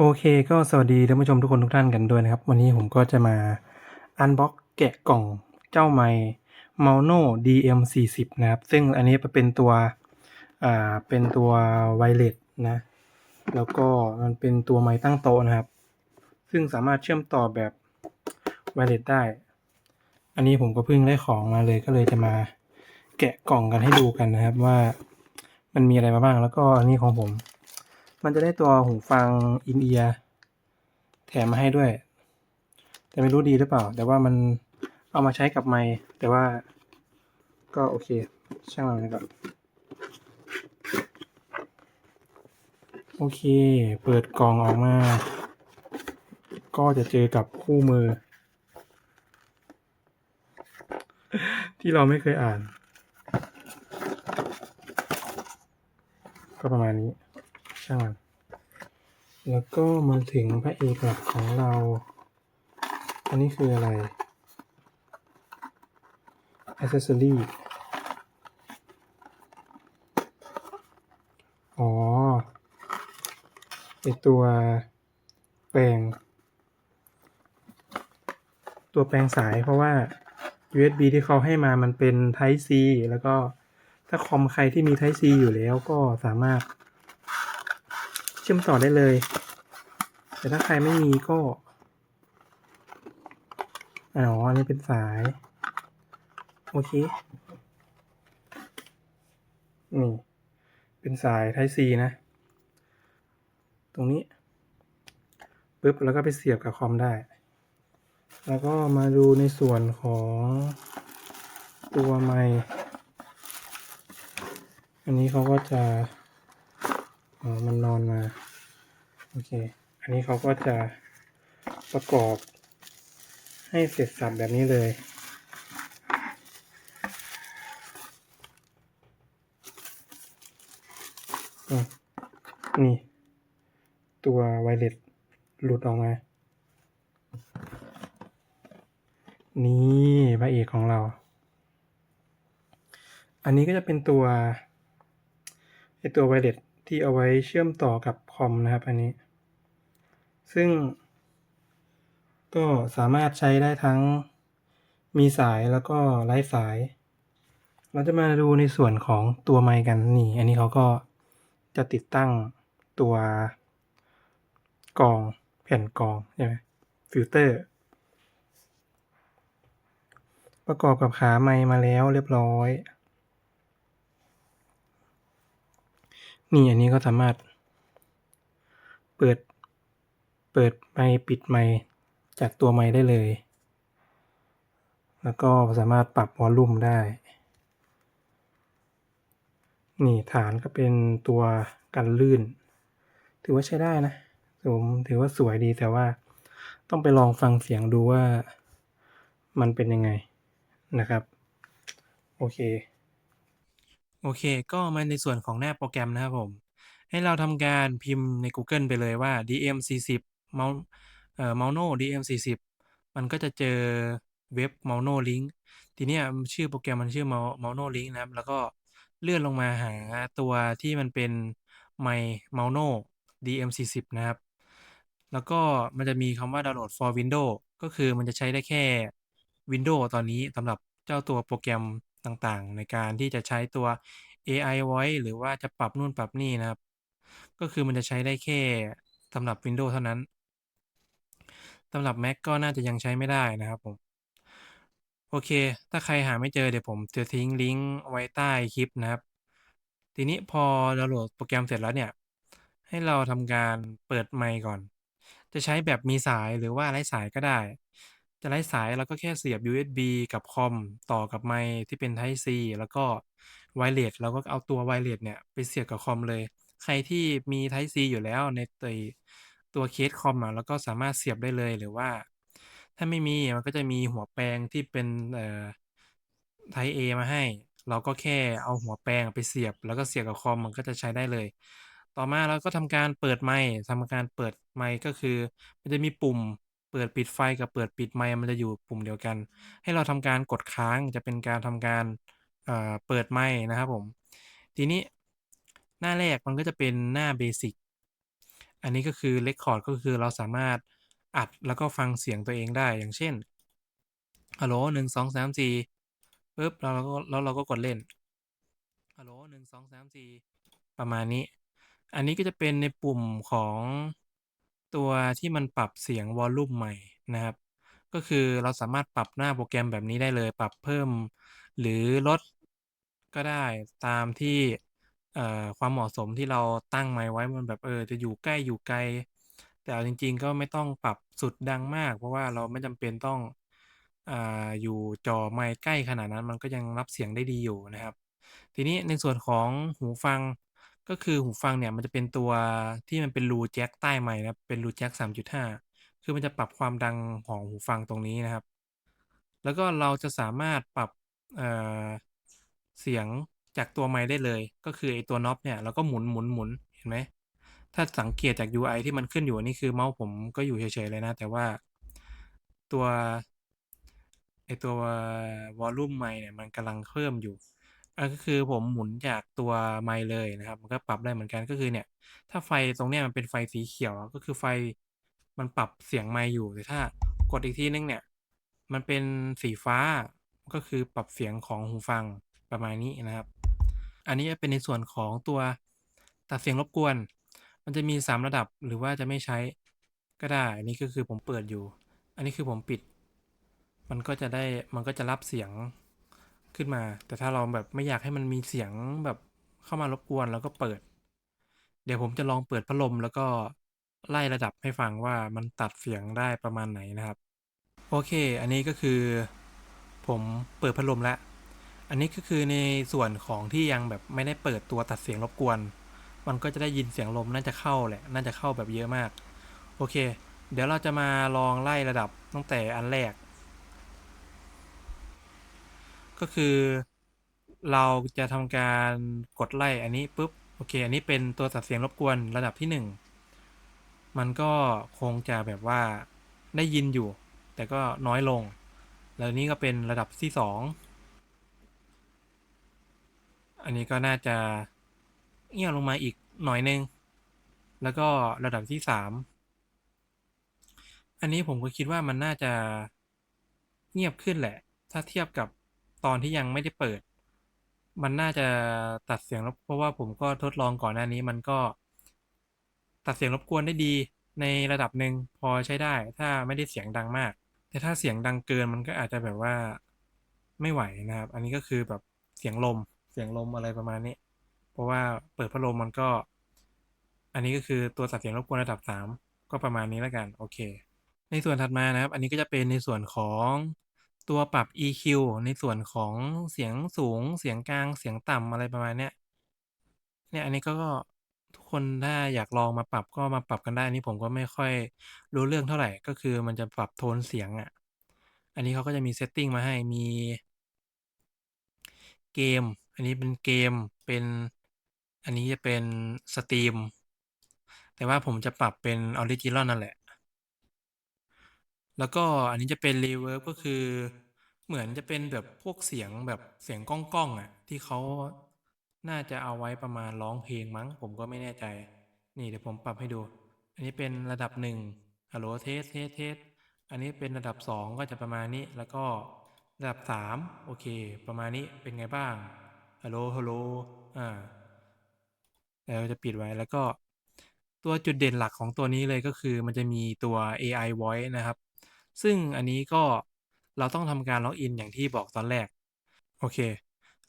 โอเคก็สวัสดีท่านผู้ชมทุกคนทุกท่านกันด้วยนะครับ วันนี้ผมก็จะมาอันบ็อกแกะกล่องเจ้าไมค์ Mauno DM40 นะครับ ซึ่งอันนี้เป็นตัวอ่าเป็นตัวไวเลสนะ แล้วก็มันเป็นตัวไมค์ตั้งโต๊ะนะครับ ซึ่งสามารถเชื่อมต่อแบบไวเลสได้ อันนี้ผมก็เพิ่งได้ของมาเลยก็เลยจะมาแกะกล่องกันให้ดูกันนะครับว่ามันมีอะไรมาบ้างแล้วก็อันนี้ของผม มันจะได้ตัวหูฟังอินเอียร์แถมมาให้ด้วย แต่ไม่รู้ดีหรือเปล่า แต่ว่ามันเอามาใช้กับไมค์แต่ว่าก็โอเคช่างมันไปก่อนโอเค เปิดกล่องออกมา ก็จะเจอกับคู่มือ ที่เราไม่เคยอ่าน ก็ประมาณนี้ ช่างมันแล้วก็มาถึงพระเอกหลักของเรา อันนี้คืออะไร accessory อ๋อไอตัวแปลง ตัวแปลงสายเพราะว่า USB ที่เขาให้มามันเป็น Type C แล้วก็ถ้าคอมใครที่มี Type C อยู่แล้วก็สามารถ ชื่อมต่อได้เลย แต่ถ้าใครไม่มีก็อ๋ออันนี้เป็นสาย โอเค นี่ เป็นสาย Type C นะ ตรงนี้ปึ๊บแล้วก็ไปเสียบกับคอมได้ แล้วก็มาดูในส่วนของตัวไมค์อันนี้เขาก็จะ อ๋อ มันนอนมา โอเค อันนี้เขาก็จะประกอบให้เสร็จสับแบบนี้เลยอืมนี่ ตัวไวเลสหลุดออกมา นี่พระเอกของเรา อันนี้ก็จะเป็นตัวไอตัวไวเลส ที่เอาไว้เชื่อมต่อกับคอมนะครับอันนี้ ซึ่ง ก็สามารถใช้ได้ทั้งมีสายแล้วก็ไร้สาย เราจะมาดูในส่วนของตัวไมค์กันนี่ อันนี้เขาก็จะติดตั้งตัวกองแผ่นกองใช่ไหมฟิลเตอร์ ประกอบกับขาไมค์มาแล้วเรียบร้อย นี่อันนี้ก็สามารถ เปิด เปิดไมค์ปิดไมค์จากตัวไมค์ได้เลย แล้วก็สามารถปรับวอลลุ่มได้ นี่ฐานก็เป็นตัวกันลื่น ถือว่าใช้ได้นะผมถือว่าสวยดีแต่ว่าต้องไปลองฟังเสียงดูว่ามันเป็นยังไงนะครับ โอเค โอเค ก็มาในส่วนของหน้าโปรแกรมนะครับผม ให้เราทำการพิมพ์ใน Google ไปเลยว่า DM40 เมาเอ่อ Mauno DM40 มันก็จะเจอเว็บ Mauno Link ทีเนี้ยชื่อโปรแกรมมันชื่อ Mau Mauno Link นะครับ แล้วก็เลื่อนลงมาหาตัวที่มันเป็นไมค์ Mauno DM40 นะครับ แล้วก็มันจะมีคำว่า download for Windows ก็คือมันจะใช้ได้แค่ Windows ตอนนี้สำหรับเจ้าตัวโปรแกรม ต่างๆ ในการที่จะใช้ตัว AI Voice หรือว่าจะปรับนู่นปรับนี่นะครับ ก็คือมันจะใช้ได้แค่สำหรับ Windows เท่านั้นสำหรับ Mac ก็น่าจะยังใช้ไม่ได้นะครับผมโอเค ถ้าใครหาไม่เจอเดี๋ยวผมจะทิ้งลิงก์ไว้ใต้คลิปนะครับ ทีนี้พอดาวน์โหลดโปรแกรมเสร็จแล้วเนี่ย ให้เราทำการเปิดไมค์ก่อน จะใช้แบบมีสายหรือว่าไร้สายก็ได้ จะไร้สาย เราก็แค่เสียบ USB กับคอม ต่อกับไมค์ที่เป็น Type C แล้วก็ไวเลสเราก็เอาตัวไวเลสเนี่ย ไปเสียบกับคอมเลย ใครที่มี Type C อยู่แล้วในตัวตัวเคสคอมอะเราก็สามารถเสียบได้เลยหรือว่า ถ้าไม่มีมันก็จะมีหัวแปลงที่เป็นเอ่อ Type A มาให้ เราก็แค่เอาหัวแปลงไปเสียบ แล้วก็เสียบกับคอมมันก็จะใช้ได้เลย ต่อมาเราก็ทำการเปิดไมค์ทำการเปิดไมค์ก็คือ มันจะมีปุ่ม เปิดปิดไฟกับเปิดปิดไมค์มันจะอยู่ปุ่มเดียวกัน ให้เราทำการกดค้างจะเป็นการทำการเอ่อเปิดไมค์นะครับผม ทีนี้หน้าแรกมันก็จะเป็นหน้าเบสิกอันนี้ก็คือเ record ก็คือเราสามารถอัดแล้วก็ฟังเสียงตัวเองได้อย่างเช่นฮัลโหล1 2 3 4ปึ๊บแล้วเราก็แล้วเราก็กดเล่นฮัลโหล1 2 3 4ประมาณนี้ อันนี้ก็จะเป็นในปุ่มของ ตัวที่มันปรับเสียงวอลลุ่มใหม่นะครับ ก็คือเราสามารถปรับหน้าโปรแกรมแบบนี้ได้เลย ปรับเพิ่ม หรือลดก็ได้ตามที่เอ่อความเหมาะสมที่เราตั้งไมไว้มันแบบเออจะอยู่ใกล้อยู่ไกล แต่เอาจริง ๆ ก็ไม่ต้องปรับสุดดังมาก เพราะว่าเราไม่จำเป็นต้องอ่าอยู่จอไมค์ใกล้ขนาดนั้น มันก็ยังรับเสียงได้ดีอยู่นะครับ ทีนี้ในส่วนของหูฟัง ก็คือหูฟังเนี่ยมันจะเป็นตัวที่มันเป็นรูแจ็กใต้ไมค์นะครับ เป็นรูแจ็ก3.5 คือมันจะปรับความดังของหูฟังตรงนี้นะครับ แล้วก็เราจะสามารถปรับเอ่อเสียงจากตัวไมค์ได้เลย ก็คือไอตัวน็อบเนี่ยเราก็หมุนๆๆเห็นไหม ถ้าสังเกตจาก UI ที่มันขึ้นอยู่นนี้คือเมาส์ผมก็อยู่เฉยๆเลยนะ แต่ว่าตัวไอตัววอลลุ่มไมค์เนี่ยมันกำลังเพิ่มอยู่ อา ก็คือผมหมุนจากตัวไมค์เลยนะครับ มันก็ปรับได้เหมือนกัน ก็คือเนี่ย ถ้าไฟตรงเนี้ยมันเป็นไฟสีเขียว ก็คือไฟมันปรับเสียงไมค์อยู่ แต่ถ้ากดอีกทีหนึ่งเนี่ย มันเป็นสีฟ้า ก็คือปรับเสียงของหูฟัง ประมาณนี้นะครับ อันนี้จะเป็นในส่วนของตัวตัดเสียงรบกวน มันจะมี 3 ระดับ หรือว่าจะไม่ใช้ก็ได้ อันนี้ก็คือผมเปิดอยู่ อันนี้คือผมปิด มันก็จะได้ มันก็จะรับเสียง ขึ้นมา แต่ถ้าเราแบบไม่อยากให้มันมีเสียงแบบเข้ามารบกวนเราก็เปิด เดี๋ยวผมจะลองเปิดพัดลม แล้วก็ไล่ระดับให้ฟังว่ามันตัดเสียงได้ประมาณไหนนะครับ โอเค อันนี้ก็คือ ผมเปิดพัดลมแล้ว อันนี้ก็คือในส่วนของที่ยังแบบไม่ได้เปิดตัวตัดเสียงรบกวน มันก็จะได้ยินเสียงลมน่าจะเข้าแหละ น่าจะเข้าแบบเยอะมาก โอเค เดี๋ยวเราจะมาลองไล่ระดับตั้งแต่อันแรก ก็คือเราจะทำการกดไล่อันนี้ปุ๊บโอเค อันนี้เป็นตัวตัดเสียงรบกวนระดับที่1มันก็คงจะแบบว่าได้ยินอยู่ แต่ก็น้อยลง แล้วนี่ก็เป็นระดับที่2อันนี้ก็น่าจะเงี่ยลงมาอีกหน่อยนึง แล้วก็ระดับที่3อันนี้ผมก็คิดว่ามันน่าจะเงียบขึ้นแหละ ถ้าเทียบกับ ตอนที่ยังไม่ได้เปิด มันน่าจะตัดเสียงรบเพราะว่าผมก็ทดลองก่อนหน้านี้มันก็ ตัดเสียงรบกวนได้ดีในระดับหนึ่งพอใช้ได้ ถ้าไม่ได้เสียงดังมาก แต่ถ้าเสียงดังเกินมันก็อาจจะแบบว่าไม่ไหวนะครับ อันนี้ก็คือแบบเสียงลมเสียงลมอะไรประมาณนี้ เพราะว่าเปิดพัดลมมันก็ อันนี้ก็คือตัวตัดเสียงรบกวนระดับ 3 ก็ประมาณนี้แล้วกัน โอเค ในส่วนถัดมานะครับ อันนี้ก็จะเป็นในส่วนของ ตัวปรับ EQ ในส่วนของเสียงสูง เสียงกลาง เสียงต่ำอะไรประมาณเนี้ย เนี่ยอันนี้ก็ทุกคนถ้าอยากลองมาปรับก็มาปรับกันได้อันนี้ผมก็ไม่ค่อยรู้เรื่องเท่าไหร่ ก็คือมันจะปรับโทนเสียงอะอันนี้เขาก็จะมี setting มาให้มีเกม อันนี้เป็นเกม เป็น อันนี้จะเป็นสตรีม แต่ว่าผมจะปรับเป็นออริจินัลนั่นแหละ แล้วก็อันนี้จะเป็น reverb ก็คือ เหมือนจะเป็นแบบพวกเสียงแบบเสียงก้องๆอะที่เขาน่าจะเอาไว้ประมาณร้องเพลงมั้ง ผมก็ไม่แน่ใจ นี่เดี๋ยวผมปรับให้ดู อันนี้เป็นระดับ1ฮัลโหลเทสต์ๆๆอันนี้เป็นระดับ 2 ก็จะประมาณนี้ แล้วก็ระดับ 3 โอเค ประมาณนี้เป็นไงบ้างฮัลโหลฮัลโหลอ่าแล้วจะปิดไว้แล้วก็ตัวจุดเด่นหลักของตัวนี้เลยก็คือมันจะมีตัว AI Voice นะครับ ซึ่งอันนี้ก็เราต้องทำการล็อกอินอย่างที่บอกตอนแรก โอเค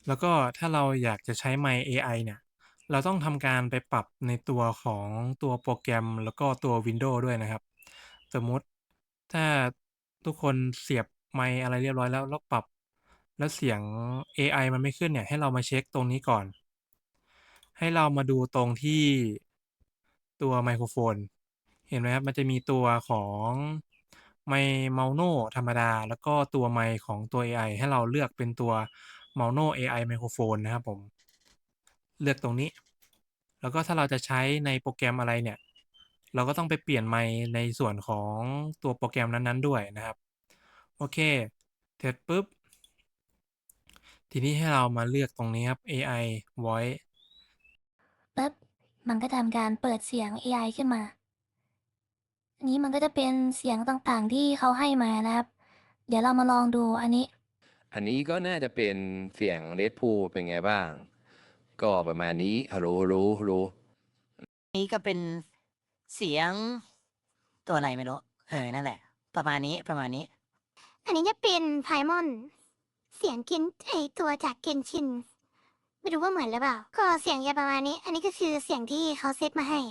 แล้วก็ถ้าเราอยากจะใช้ไมค์ AI เนี่ย เราต้องทำการไปปรับในตัวของตัวโปรแกรมแล้วก็ตัว Windows ด้วยนะครับ สมมติถ้าทุกคนเสียบไมค์อะไรเรียบร้อยแล้วแล้วปรับ แล้วเสียง AI มันไม่ขึ้นเนี่ย ให้เรามาเช็กตรงนี้ก่อน ให้เรามาดูตรงที่ตัวไมโครโฟน เห็นไหมครับ มันจะมีตัวของ ไมค์ Mono ธรรมดา แล้วก็ตัวไมค์ของตัว AI ให้เราเลือกเป็นตัว Mono AI Microphone นะครับผม เลือกตรงนี้ แล้วก็ถ้าเราจะใช้ในโปรแกรมอะไรเนี่ย เราก็ต้องไปเปลี่ยนไมค์ในส่วนของตัวโปรแกรมนั้นๆด้วยนะครับ โอเคเสร็จปุ๊บ ทีนี้ให้เรามาเลือกตรงนี้ครับ AI Voice ปั๊บ มันก็ทำการเปิดเสียง AI ขึ้นมา อันนี้มันก็จะเป็นเสียงต่างๆ ที่เขาให้มานะครับ เดี๋ยวเรามาลองดูอันนี้ อันนี้ก็น่าจะเป็นเสียงเลดพูเป็นไงบ้าง ก็ประมาณนี้ฮัลโหลฮัลโหลฮัลโหลนี่ก็เป็นเสียงตัวอะไรไม่รู้เออนั่นแหละ ประมาณนี้ประมาณนี้ อันนี้จะเป็นไพมอน เสียงเกนไอตัวจากเกนชิน ไม่รู้ว่าเหมือนหรือเปล่า ก็เสียงจะประมาณนี้ อันนี้ก็คือเสียงที่เขาเซตมาให้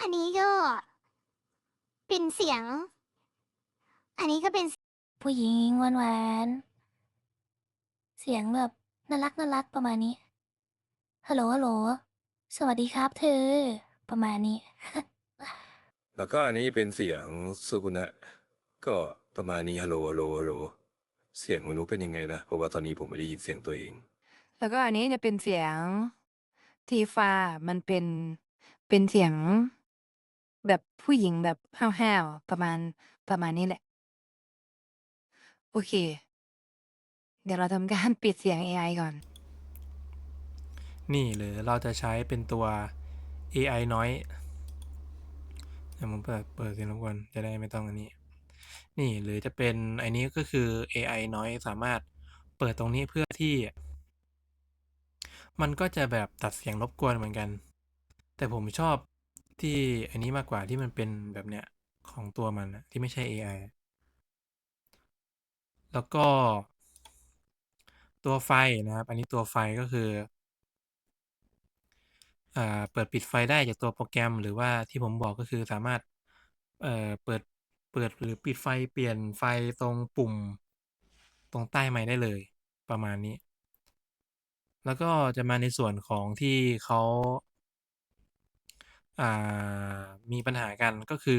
อันนี้ก็ เป็นเสียง อันนี้ก็เป็นผู้หญิงหวานๆเสียงแบบน่ารักน่ารักประมาณนี้ ฮัลโหลฮัลโหล สวัสดีครับเธอ ประมาณนี้ แล้วก็อันนี้เป็นเสียงสุกุนะก็ประมาณนี้ฮัลโหลฮัลโหลฮัลโหล เสียงของหนูเป็นยังไงนะ เพราะว่าตอนนี้ผมไม่ได้ยินเสียงตัวเอง แล้วก็อันนี้จะเป็นเสียงทีฟ้ามันเป็นเป็นเสียง แบบผู้หญิงแบบห้าวๆประมาณประมาณนี้แหละ โอเค เดี๋ยวเราทำการปิดเสียง AI ก่อน นี่หรือเราจะใช้เป็นตัว AI น้อยเดี๋ยวผมเปิดเปิดเสียงรบกวนจะได้ไม่ต้องอันนี้ นี่หรือจะเป็นไอันนี้ก็คือ AI น้อยสามารถเปิดตรงนี้เพื่อที่ มันก็จะแบบตัดเสียงรบกวนเหมือนกัน แต่ผมชอบ ที่อันนี้มากกว่าที่มันเป็นแบบเนี้ย ของตัวมันอะที่ไม่ใช่ AI แล้วก็ ตัวไฟนะครับ อันนี้ตัวไฟก็คืออ่าเปิดปิดไฟได้จากตัวโปรแกรม หรือว่าที่ผมบอกก็คือสามารถเอ่อเปิดเปิดหรือปิดไฟเปลี่ยนไฟตรงปุ่มตรงใต้ไมค์ได้เลยประมาณนี้ แล้วก็จะมาในส่วนของที่เขา อ่า มีปัญหากัน ก็คือ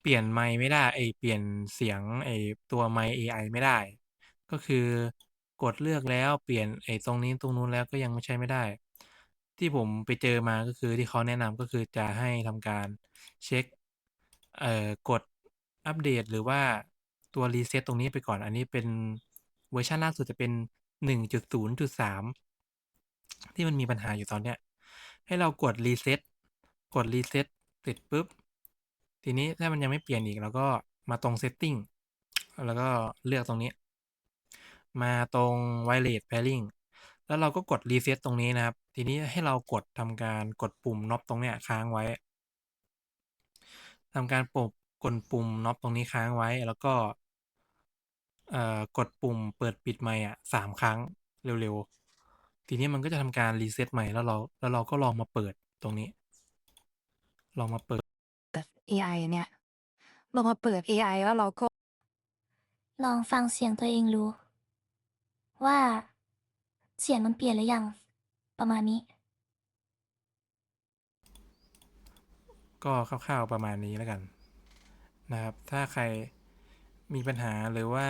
เปลี่ยนไมค์ไม่ได้ไอ้เปลี่ยนเสียงไอ้ตัวไมค์ AI ไม่ได้ ก็คือกดเลือกแล้ว เปลี่ยนไอ้ตรงนี้ตรงนู้นแล้ว ก็ยังใช้ไม่ได้ ที่ผมไปเจอมา ก็คือที่เขาแนะนำ ก็คือจะให้ทำการเช็คเอ่อ กดอัปเดต หรือว่าตัว reset ตรงนี้ไปก่อน อันนี้เป็นเวอร์ชันล่าสุดจะเป็น 1.0.3 ที่มันมีปัญหาอยู่ตอนเนี้ย ให้เรากด reset กด reset เสร็จปุ๊บ ทีนี้ถ้ามันยังไม่เปลี่ยนอีกเราก็มาตรง setting แล้วก็เลือกตรงนี้ มาตรง wireless pairing แล้วเราก็กด reset ตตรงนี้นะครับ ทีนี้ให้เรากดทำการกดปุ่มน็อปตรงเนี้ยค้างไว้ทำการปบกดปุ่มน็อปตรงนี้ค้างไว้ แล้วก็เอ่อกดปุ่มเปิดปิดไมค์อะสามครั้งเร็วๆ ทีนี้มันก็จะทำการรีเซ็ตใหม่แล้วเราแล้วเราก็ลองมาเปิดตรงนี้ ลองมาเปิดแบบ AI เนี่ย เรามาเปิด AI แล้วเราก็ ลองฟังเสียงตัวเองดูว่า เสียงมันเปลี่ยนหรือยัง ประมาณนี้ ก็คร่าวๆประมาณนี้แล้วกันนะครับ ถ้าใครมีปัญหาหรือว่า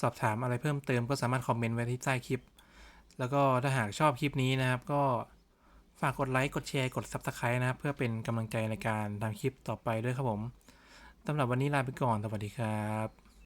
สอบถามอะไรเพิ่มเติมก็สามารถคอมเมนต์ไว้ที่ใต้คลิป แล้วก็ถ้าหากชอบคลิปนี้นะครับ ก็ฝากกดไลค์กดแชร์กด Subscribe นะครับ เพื่อเป็นกำลังใจในการทำคลิปต่อไปด้วยครับผมสำหรับวันนี้ลาไปก่อนสวัสดีครับ